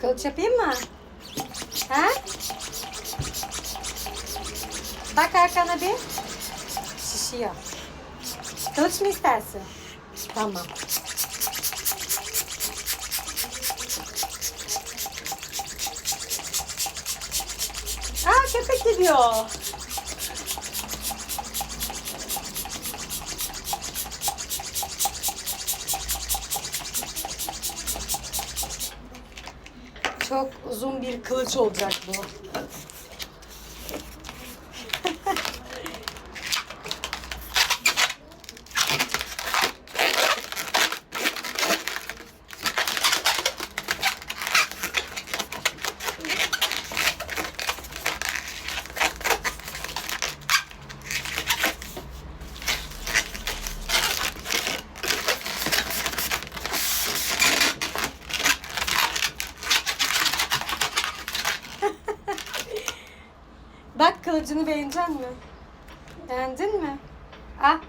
Kılıç yapayım mı? Ha? Bak arkana bir. Şişiyor. Kılıç mı istersin? Tamam. Aa köpek gidiyor. Çok uzun bir kılıç olacak bu. Bak kılıcını beğenecek mi? Beğendin mi? Ah